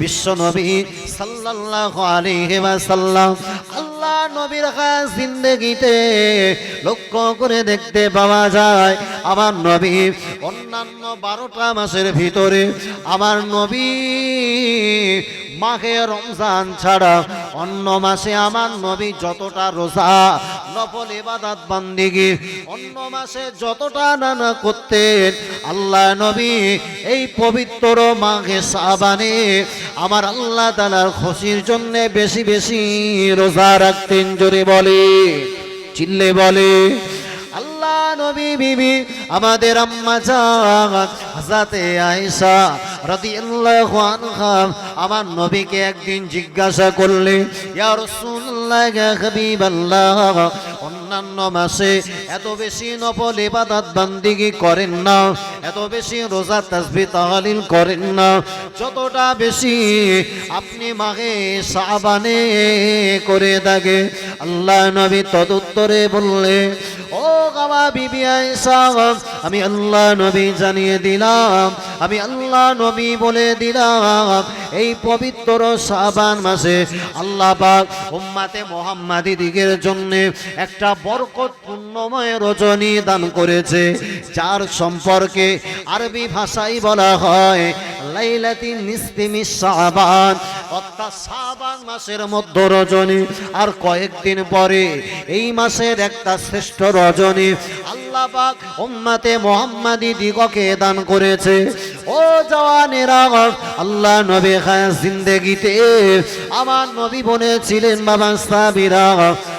বিশ্ব নবী সাল্লাল্লাহু আলাইহি ওয়াসাল্লাম আল্লাহ নবীর খাস জিন্দেগিতে লক্ষ্য করে দেখতে পাওয়া যায়, আমার নবী অন্যান্য বারোটা মাসের ভিতরে আমার নবী মাঘে রমজান ছাড়া অন্য মাসে আমার নবী যতটা রোজা, নফল ইবাদত, বান্দিগি, অন্য মাসে যতটা নানা করতেন, আল্লাহ নবী এই পবিত্র মাঘে সাবানে আমার আল্লাহ তালার খুশির জন্য বেশি বেশি রোজা রাখতেন, জোরে বলে, চিল্লে বলে, আল্লাহ নবী বিবি, আমাদের আম্মা আয়েশা রাদিয়াল্লাহু আনহা আমার নবীকে একদিন জিজ্ঞাসা করলে অন্যান্য মাসে এত বেশি নফল ইবাদত বান্দিগি করেন না, এত বেশি রোজা তাসবিহ তাহলিল করেন না, যতটা বেশি আপনি মাঘে সাবানে করে থাকে আল্লাহ নবী তদুত্তরে বললে আমি আল্লাহ নবী জানিয়ে দিলাম, আমি আল্লাহ নবী বলে দিলাম, এই পবিত্র সাবান মাসে আল্লাহ পাক উম্মাতে মোহাম্মাদি দিগের জন্য একটা বরকত পূর্ণময় রজনী দান করেছে, যার সম্পর্কে আরবি ভাষায় বলা হয়, লাইলাতি নিস্তিমি সাবান অর্থাৎ সাবান মাসের মধ্য রজনী, আর কয়েকদিন পরে এই মাসের একটা শ্রেষ্ঠ রজনী আল্লাহ পাক উম্মাতে মোহাম্মদী দিগকে দান করেছে। ও জওয়ানেরা, আল্লাহ নবী খায় জিন্দেগিতে আমার নবী বলেছিলেন বাবা সাবিরা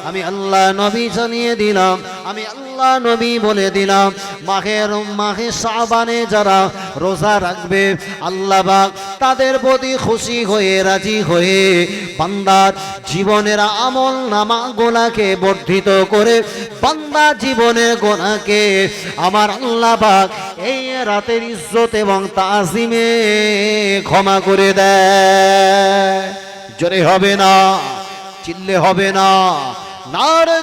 আমি আল্লাহ নবী জানিয়ে দিলাম, আমি আল্লাহ নবী বলে দিলাম, মাহের মাহে সাবানে যারা রোজা রাখবে, আল্লাহ পাক তাদের প্রতি খুশি হয়ে, রাজি হয়ে বান্দার জীবনের আমল নামা গোলাকে বর্ধিত করে বান্দা জীবনের গোনাকে আমার আল্লাহ এই রাতের ইজ্জত এবং তাজিমে ক্ষমা করে দেয়। জোরে হবে না, চিল্লে হবে না। না রে।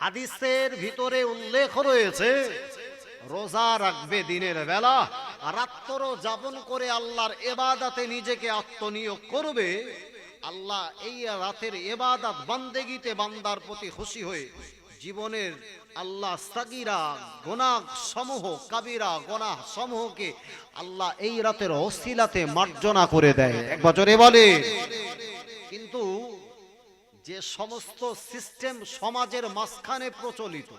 হাদিসের ভিতরে উল্লেখ রয়েছে, রোজা রাখবে দিনের বেলা, রাত্র যাপন করে আল্লাহর এবাদাতে নিজেকে আত্মনিয়োগ করবে। আল্লাহ এই রাতের এবাদাত বান্দেগিতে বান্দার প্রতি খুশি হয়ে জীবনের আল্লাহ সাগিরা গোনা সমূহ কাবিরা গোনা সমূহকে আল্লাহ এই রাতের অস্থিলাতে মার্জনা করে দেয়। এক বছরে বলে। কিন্তু যে সমস্ত সিস্টেম সমাজের মাঝখানে প্রচলিত,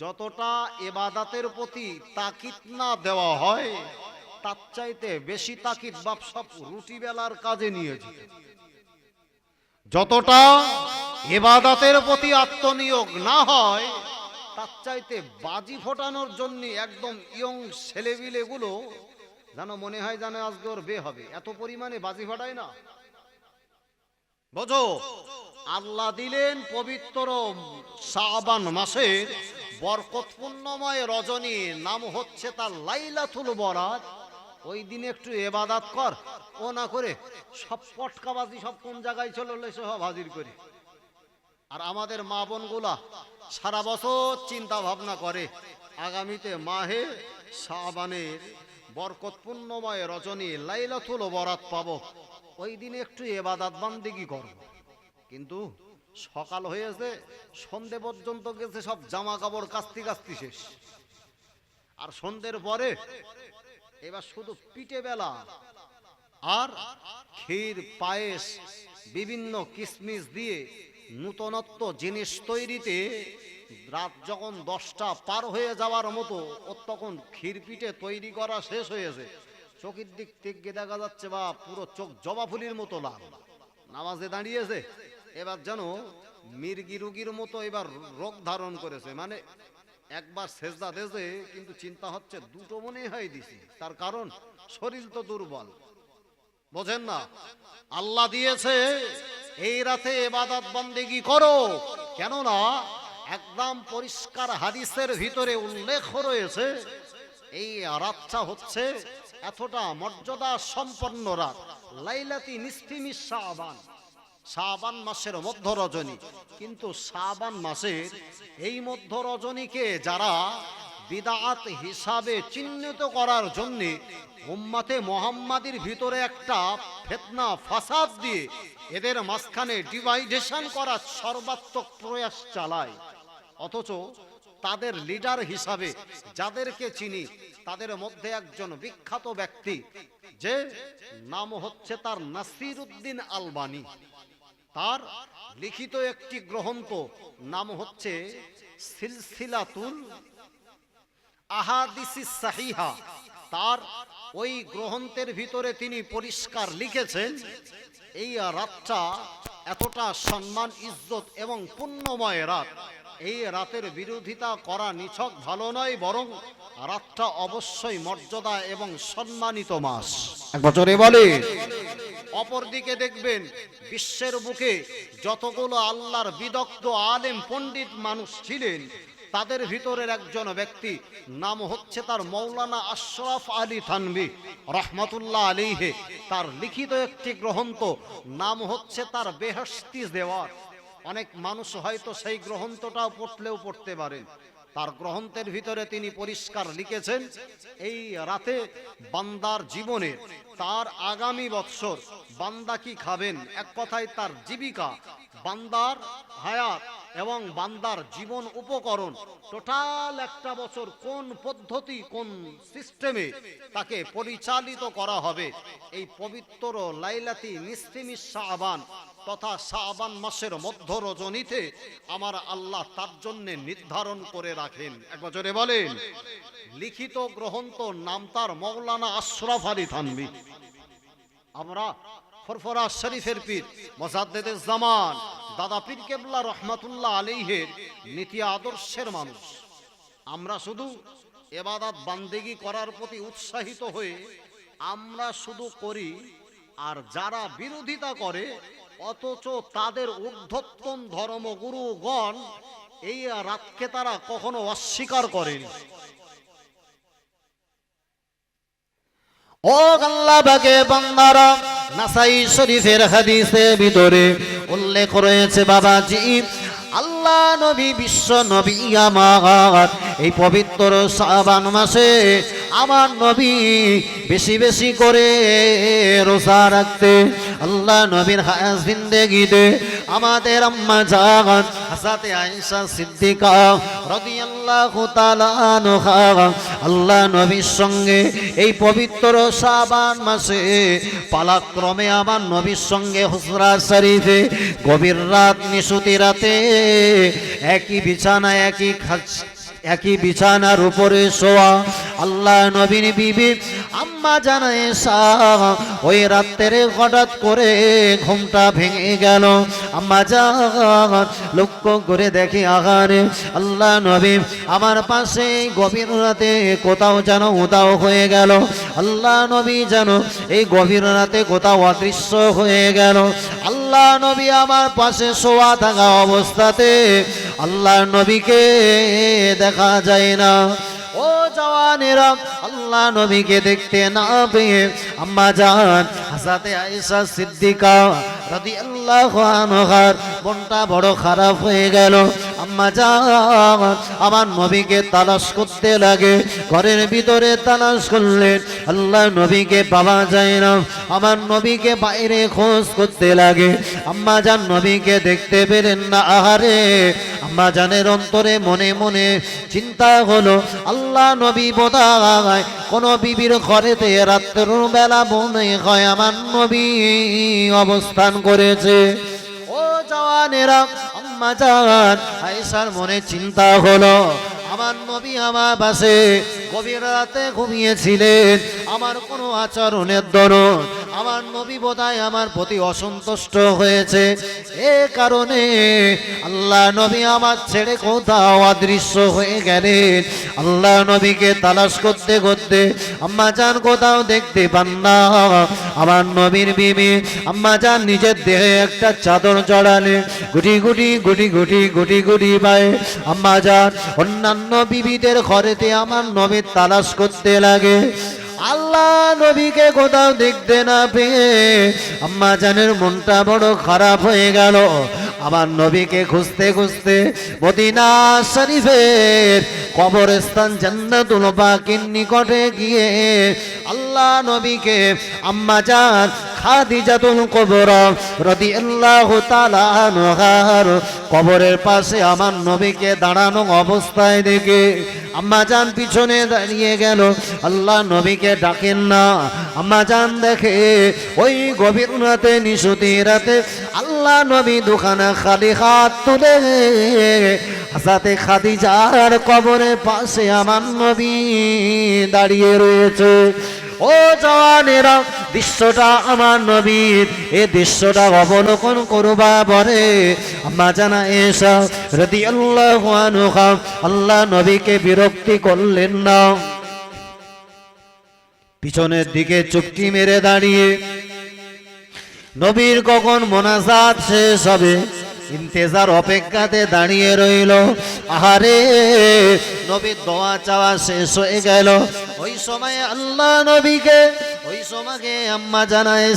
যতটা এবাদাতের প্রতি তাকিদ না দেওয়া হয়, তার চাইতে বেশি তাকিদ বাপ সব রুটি বেলার কাজে নিয়েছে যতটা এবাদাতের প্রতি আত্মনিয়োগ না হয়, তার চাইতে বাজি ফোটানোর জন্য একদম ইয়ং ছেলেবিলেগুলো যেন মনে হয় যেন আজকে ওর বে হবে। এত পরিমাণে বাজি ফাটায় না। বোঝো, আল্লাহ দিলেন পবিত্র শাবান মাসের বরকতপূর্ণময় রজনী, নাম হচ্ছে তার লাইলাতুল বরাত। ওই দিনে একটু এবাদাত কর। ও না করে সব পটকাবাজি সব কোন জায়গায় চলে সব হাজির করে। আর আমাদের মা বোনগুলা সারা বছর চিন্তা ভাবনা করে, আগামীতে মাহে শাবানের বরকতপূর্ণময় রজনী লাইলাতুল বরাত পাবো। ওই দিনে একটু এবাদাত বান্দিগি করব। কিন্তু সকাল হয়েছে, সন্ধে পর্যন্ত গেছে, সব জামা কাপড় কাস্তি কাস্তি শেষ। আর সন্ধ্যের পরে এবার শুধু পিঠে বেলা আর ক্ষীর, পায়েস, বিভিন্ন কিসমিস দিয়ে নূতনত্ব জিনিস তৈরিতে রাত যখন দশটা পার হয়ে যাওয়ার মতো ও তখন পিঠে তৈরি করা শেষ হয়েছে। চোখের দিক থেকে দেখা যাচ্ছে, বা পুরো চোখ জবা ফুলির মতো লাল। নামাজে দাঁড়িয়েছে, এবার যেন মির্গি রুগীর মতো এবার রোগ ধারণ করেছে। মানে একবার সেজদা দেছে, কিন্তু চিন্তা হচ্ছে দুটো মনে হয় দিছি। তার কারণ শরীর তো দুর্বল। বোঝেন না? আল্লাহ দিয়েছে এই রাতে এবাদত বন্দেগি করো। কেননা একদম পরিষ্কার হাদিসের ভিতরে উল্লেখ রয়েছে, এই রাতটা হচ্ছে এতটা মর্যাদা সম্পন্ন রাত। লাইলাতি নিস্তিমি শাবান। শাবান মাসের মধ্য রজনী। কিন্তু শাবান মাসের এই মধ্য রজনীকে যারা বিদাত হিসাবে চিহ্নিত করার জন্যে উম্মাতে মোহাম্মাদির ভিতরে একটা ফেতনা, ফাসাদ দিয়ে এদের মাঝখানে ডিভাইডেশন করার সর্বাত্মক প্রয়াস চালায়। অথচ তাদের লিডার হিসাবে যাদেরকে চিনি, তাদের মধ্যে একজন বিখ্যাত ব্যক্তি, যে নাম হচ্ছে তার নাসির উদ্দিন আলবানি। তার লিখিত একটি গ্রন্থ নাম হচ্ছে সিলসিলাতুল আহাদিসি সাহিহা। তার ওই গ্রন্থের ভিতরে তিনি পরিষ্কার লিখেছেন এই রাতটা এতটা সম্মান, ইজ্জত এবং পুণ্যময় রাত। এই রাতের বিরোধিতা করা নিছক ভালো নয়, বরং রাতটা অবশ্যই মর্যাদা এবং সম্মানিত মাস। এক বছরে বলে। অপরদিকে দেখবেন বিশ্বের বুকে যতগুলো আল্লাহর বিদগ্ধ, আলেম, পণ্ডিত মানুষ ছিলেন তাদের ভিতরের একজন ব্যক্তি, নাম হচ্ছে তার মৌলানা আশরাফ আলী থানবি রহমতুল্লাহ আলীহে তার লিখিত একটি গ্রন্থ, নাম হচ্ছে তার বেহস্তি দেওয়ার। অনেক মানুষ হয়তো সেই গ্রন্থটাও পড়লেও পড়তে পারেন। তার গ্রন্থের ভিতরে তিনি পরিষ্কার লিখেছেন, এই রাতে বান্দার জীবনে তার আগামী বৎসর বান্দা কি খাবেন? এক কথায় তার জীবিকা বান্দার হায়াত এবং বান্দার জীবন উপকরণ। টোটাল একটা বছর কোন পদ্ধতি, কোন সিস্টেমে তাকে পরিচালিত করা হবে? এই পবিত্র লাইলাতি নিস্তিমি শাহবান তথা শাহবান মাসের মধ্য রজনীতে আমার আল্লাহ তার জন্য নির্ধারণ করে রাখেন। এক বছরে বলেন, লিখিত গ্রন্থ নাম তার মৌলানা আশরাফ আলী থানবি আমরা ফরফরা শরীফের পীর মোসাদ্দেদ জামান। দাদা পীর কেবলা রহমাতুল্লাহ আলাইহের নীতি আদর্শের মানুষ। আমরা শুধু এবাদাত বান্দেগি করার প্রতি উৎসাহিত হয়ে আমরা শুধু করি, আর যারা বিরোধিতা করে, অথচ তাদের ঊর্ধ্বতন ধর্মগুরুগণ এই রাতকে তারা কখনো অস্বীকার করেনি। ও আল্লাহ বাগে বান্দারা, নাসাই শরীফের হাদিসে ভিতরে উল্লেখ রয়েছে, বাবাজি, আল্লাহ নবী, বিশ্ব নবী আমার, এই পবিত্র শ্রাবণ মাসে আমার নবী বেশি বেশি করে রোজা রাখতে, আল্লাহ নবীর হায়াস জিন্দেগিতে আমাদের আম্মা জাগান হাসাতে আয়েশা সিদ্দিকা রাদিয়াল্লাহু তাআলা আনহা, আল্লাহ নবীর সঙ্গে এই পবিত্র শাবান মাসে পালাক্রমে আমার নবীর সঙ্গে হুসরা শরীফে গভীর রাত নিশুতি রাতে একই বিছানা, একই খাচ একই বিছানার উপরে শোয়া, আল্লাহ নবীন বিবি আম্মা জানায় ওই রাত্রে হঠাৎ করে ঘুমটা ভেঙে গেল। আম্মা যান লক্ষ্য করে দেখি আগারে আল্লাহ নবী, আমার পাশে গভীর রাতে কোথাও যেন উদাও হয়ে গেল। আল্লাহ নবী যেন এই গভীর রাতে কোথাও অদৃশ্য হয়ে গেল। আল্লাহ নবী আমার পাশে শোয়া থাকা অবস্থাতে আল্লাহ নবীকে দেখা যায় না। ও জওয়ানেরা, আল্লাহ নবীকে দেখতে না পেয়ে আম্মা জান হাসাতে আয়েশা সিদ্দিকা রাদিয়াল্লাহু আনহার মনটা বড় খারাপ হয়ে গেল। আম্মা জান আমার নবীকে তালাশ করতে লাগে। ঘরের ভিতরে তালাশ করলেন আল্লাহ নবীকে পাওয়া যায় না। আমার নবীকে বাইরে খোঁজ করতে লাগে। আম্মা জান নবীকে দেখতে পেলেন না। আহারে, আম্মা জানের অন্তরে মনে মনে চিন্তা হলো, আল্লাহ নবী বোধায় কোন বিবির ঘরেতে রাত্র বেলা মনে হয় আমার নবী অবস্থান করেছে। ও জওয়ানেরা আম্মা জান আয়েশার মনে চিন্তা হলো আমার নবী আমার পাশে গভীর রাতে ঘুমিয়েছিলেন। আমার কোনো আচরণের দরুন আমার নবী বোধহয় আমার প্রতি অসন্তুষ্ট হয়েছে। এ কারণে আল্লাহ নবী আমার ছেড়ে কোথাও অদৃশ্য হয়ে গেলেন। আল্লাহ নবীকে তালাশ করতে করতে আম্মা যান কোথাও দেখতে পান না। আমার নবীর বিবি আম্মা যান নিজের দেহে একটা চাদর জড়ালে গুটি গুটি গুটি গুটি গুটি গুটি পায়। আম্মা যান অন্যান্য বিবিদের ঘরেতে আমার নবীর তালাশ করতে লাগে। আল্লাহ নবীকে কোথাও দেখতে না পেয়ে আম্মা জানের মনটা বড় খারাপ হয়ে গেল। আমার নবীকে খুঁজতে খুঁজতে মদিনা শরীফের কবরস্থান জান্নাতুল বাকির নিকটে গিয়ে আল্লাহ নবীকে আম্মা জান খাদিজাতুল কবর রাদিয়াল্লাহু তাআলা আনহার কবরের পাশে আমার নবীকে দাঁড়ানো অবস্থায় দেখে আম্মা জান পিছনে দাঁড়িয়ে গেল। আল্লাহ নবীকে ডাকেন না। আম্মা জান দেখে, ওই গভীর রাতে, নিশুতি রাতে আল্লাহ নবী দোকানে খালি হাত তুলে হাসাতে খাদিজার কবরে পাশে আমার নবী দাঁড়িয়ে রয়েছে। ও জওয়ানেরা, দৃশ্যটা আমার নবীর। এ দৃশ্যটা অবলোকন করবা বরে। আম্মা জানা এসা রদি আল্লাহ আল্লাহ নবীকে বিরক্তি করলেন না। পিছনের দিকে চুপটি মেরে দাঁড়িয়ে। নবীর কখন মোনাজাত শেষ হবে। ইন্তেজার অপেক্ষাতে দাঁড়িয়ে রইল। আহারে, নবীর দোয়া চাওয়া শেষ হয়ে গেল। ওই সময় আল্লাহ নবীকে, ওই সময়কে আম্মা জানায়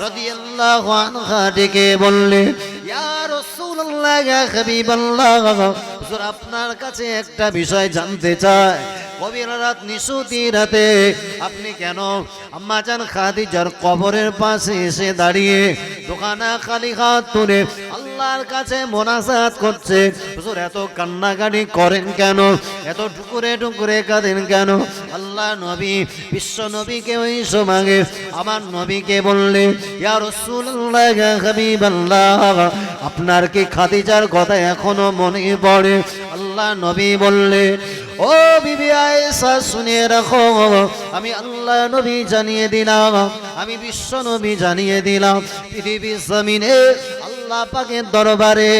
রাদিয়াল্লাহু আনহা ডেকে বললে, ইয়া রাসূলুল্লাহ হাবিবাল্লাহ, হুজুর, আপনার কাছে একটা বিষয় জানতে চাই। গভীর রাত, নিশুতি রাতে আপনি কেন? আম্মা জান খাদিজার কবরের পাশে এসে দাঁড়িয়ে দোকানা খালি হাত তুলে আল্লাহর কাছে মোনাজাত করছে। হুজুর, এত কান্নাকাটি করেন কেন? এত টুকুরে টুকুরে কাঁদেন কেন? আল্লাহ নবী, বিশ্ব নবীকে ওই সমাগে, আমার নবীকে বললে, ইয়া রাসূলুল্লাহ ইয়া হাবিবাল্লাহ, আপনার কি খাদিজার কথা এখনও মনে পড়ে? আল্লাহ নবী বললে, ও বিবি আয়েশা, শুনে রাখো। আমি আল্লাহ নবী জানিয়ে দিলাম, আমি বিশ্ব নবী জানিয়ে দিলাম পৃথিবীর জমিনে আল্লাহ পাকের দরবারে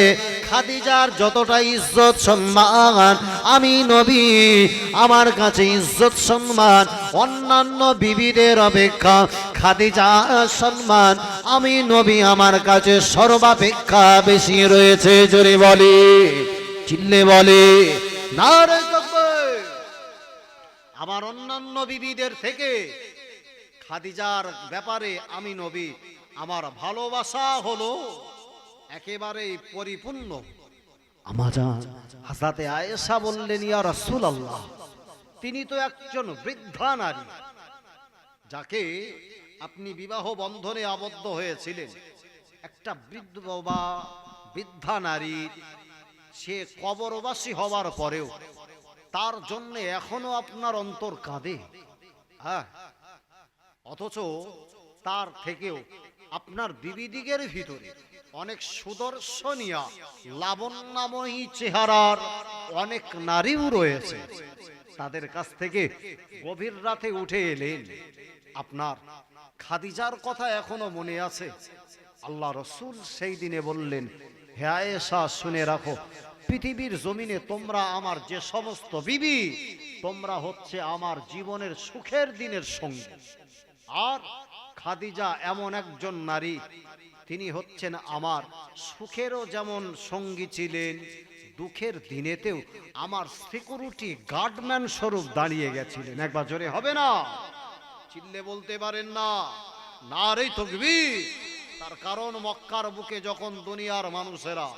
খাদিজার যতটা ইজ্জত সম্মান, আমি নবী, আমার কাছে ইজ্জত সম্মান, অন্যান্য বিবিদের অপেক্ষা খাদিজার সম্মান, আমি নবী, আমার কাছে সর্বাপেক্ষা বেশি রয়েছে, জোরে বলে। চিল্লে বলে আমার অন্যান্য বিবিদের থেকে খাদিজার ব্যাপারে আমি নবী আমার ভালোবাসা হলো একেবারে পরিপূর্ণ। আমাজান হাসাতে আয়েশা বললেন ইয়া রাসূলুল্লাহ তিনি তো একজন বৃদ্ধা নারী যাকে আপনি বিবাহ বন্ধনে আবদ্ধ হয়েছিলেন। একটা বৃদ্ধ বা বৃদ্ধা নারী সে কবরবাসী হওয়ার পরেও তার জন্য এখনও আপনার অন্তর কাঁদে। হ্যাঁ। অথচ তার থেকেও আপনার বিবিদিগের ভিতরে অনেক সুদর্শনিয়া, লাবণ্যময়ী চেহারার অনেক নারীও রয়েছে। তাদের কাছ থেকে গভীর রাতে উঠে এলেন। আপনার খাদিজার কথা এখনও মনে আছে? আল্লাহ রসুল সেই দিনে বললেন হে শুনে রাখো, পৃথিবীর জমিনে তোমরা আমার যে সমস্ত বিবি, তোমরা হচ্ছে আমার জীবনের সুখের দিনের সঙ্গী। আর খাদিজা এমন একজন নারী, তিনি হচ্ছেন আমার সুখেরও যেমন সঙ্গী ছিলেন, দুঃখের দিনেতেও আমার সিকিউরিটি গার্ডম্যান স্বরূপ দাঁড়িয়ে গেছিলেন। একবার জোরে হবে না? চিল্লে বলতে পারেন না। না রে তকবি তার কারণ মক্কার বুকে যখন দুনিয়ার মানুষেরা,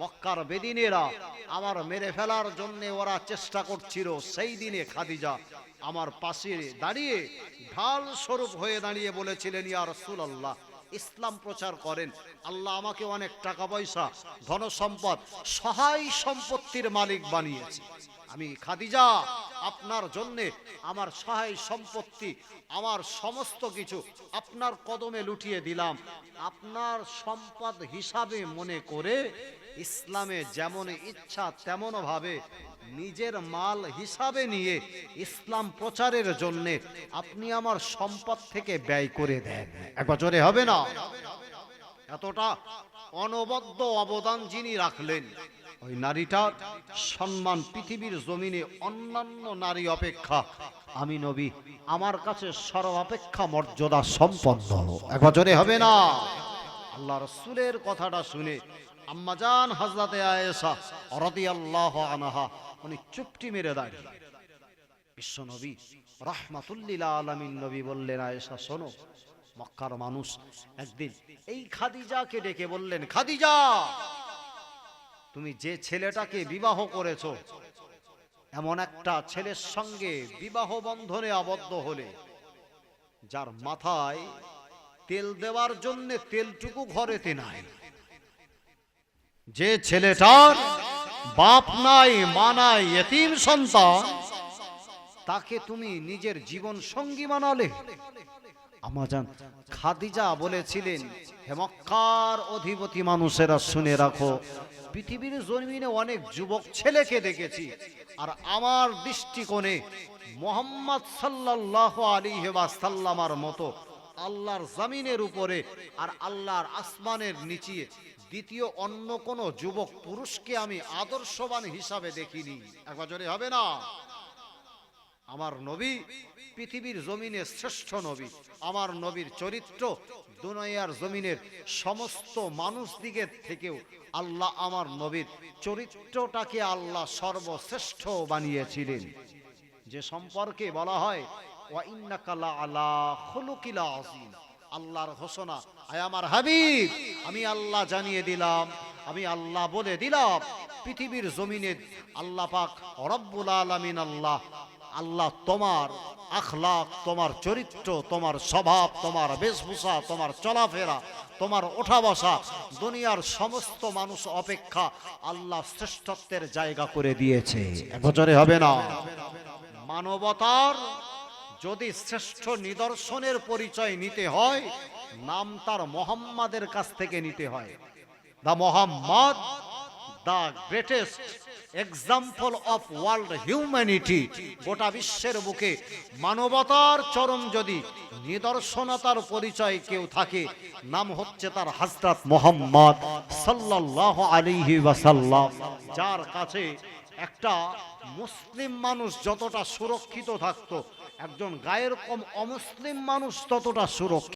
মক্কার বেদিনেরা আমার মেরে ফেলার জন্য ওরা চেষ্টা করছিল, সেই দিনে খাদিজা আমার পাশে দাঁড়িয়ে ঢাল স্বরূপ হয়ে দাঁড়িয়ে বলেছিলেন, ইয়া রাসূলুল্লাহ ইসলাম প্রচার করেন। আল্লাহ আমাকে অনেক টাকা পয়সা ধন সম্পদ সহায় সম্পত্তির মালিক বানিয়েছে। আমি, খাদিজা, আপনার জন্য আমার সহায় সম্পত্তি, আমার সমস্ত কিছু আপনার কদমে লুটিয়ে দিলাম। আপনার সম্পদ হিসাবে মনে করে ইসলামে যেমন ইচ্ছা তেমন ভাবে নিজের মাল হিসাবে নিয়ে ইসলাম প্রচারের জন্য আপনি আমার সম্পদ থেকে ব্যয় করে দেন। এক বছরে হবে না? এতটা অনবদ্য অবদান যিনি রাখলেন, ওই নারীটার সম্মান পৃথিবীর জমিনে অন্যান্য নারী অপেক্ষা। আমি নবী, আমার কাছে সর্বাপেক্ষা মর্যাদা সম্পন্ন। এক বছরে হবে না? আল্লাহ রসুলের কথাটা শুনে আম্মাজান হাজরাতে আয়েশা রাদিয়াল্লাহু আনহা উনি চুপটি মেরে দাঁড়িয়ে বিশ্ব নবী রাহমাতুল্লিল আলামিন নবী বললেন, আয়েশা, শোনো, মক্কার মানুষ একদিন এই খাদিজাকে ডেকে বললেন, খাদিজা, তুমি যে ছেলেটাকে বিবাহ করেছ, এমন একটা ছেলের সঙ্গে বিবাহ বন্ধনে আবদ্ধ হলে, যার মাথায় তেল দেওয়ার জন্য তেলটুকু ঘরেতে নাই। যে ছেলেটার বাপ নাই, মা নাই, এতিম সন্তান। তাকে তুমি নিজের জীবন সঙ্গী মানালে আমাজান খাদিজা বলেছিলেন হেমক্কার অধিপতি মানুষেরা শুনে রাখো, পৃথিবীর জমিনে অনেক যুবক ছেলেকে দেখেছি, আর আমার দৃষ্টিকোণে মোহাম্মদ সাল্লাহ আলী সাল্লামার মতো আল্লাহর জমিনের উপরে আর আল্লাহর আসমানের নিচে দ্বিতীয় অন্য কোন যুবক পুরুষকে আমি আদর্শবান হিসাবে দেখিনি। একবার জোরে হবে না? আমার নবী পৃথিবীর জমিনে শ্রেষ্ঠ নবী। আমার নবীর চরিত্র দুনিয়ার জমিনের সমস্ত মানুষ দিকের থেকেও আল্লাহ আমার নবীর চরিত্রটাকে আল্লাহ সর্বশ্রেষ্ঠ বানিয়েছিলেন। যে সম্পর্কে বলা হয়, ওয়া ইন্নাকা লা আলা খুলুকিল আযীম। আল্লাহর ঘোষণা, আয় আমার হাবিব, আমি আল্লাহ জানিয়ে দিলাম, আমি আল্লাহ বলে দিলাম, পৃথিবীর জমিনে আল্লাহ পাক রব্বুল আলামিন আল্লাহ আল্লাহ তোমার আখলাক, তোমার চরিত্র, তোমার স্বভাব, তোমার বেশভূষা, তোমার চলাফেরা, তোমার ওঠা বসা দুনিয়ার সমস্ত মানুষ অপেক্ষা আল্লাহ শ্রেষ্ঠত্বের জায়গা করে দিয়েছে। বছরে হবে না। মানবতার যদি শ্রেষ্ঠ নিদর্শনের পরিচয় নিতে হয়, নাম তার মোহাম্মদের কাছ থেকে নিতে হয়। The Muhammad the greatest example of world humanity গোটা বিশ্বের বুকে মানবতার চরম যদি নিদর্শনতার পরিচয় কেউ থাকে, নাম হচ্ছে তার হাজরত মোহাম্মদ সাল্লাল্লাহু আলাইহি ওয়াসাল্লাম, যার কাছে একটা মুসলিম মানুষ যতটা সুরক্ষিত থাকতো একজন গায়ের কম অমুসলিম মানুষ ততটা সুরক্ষিত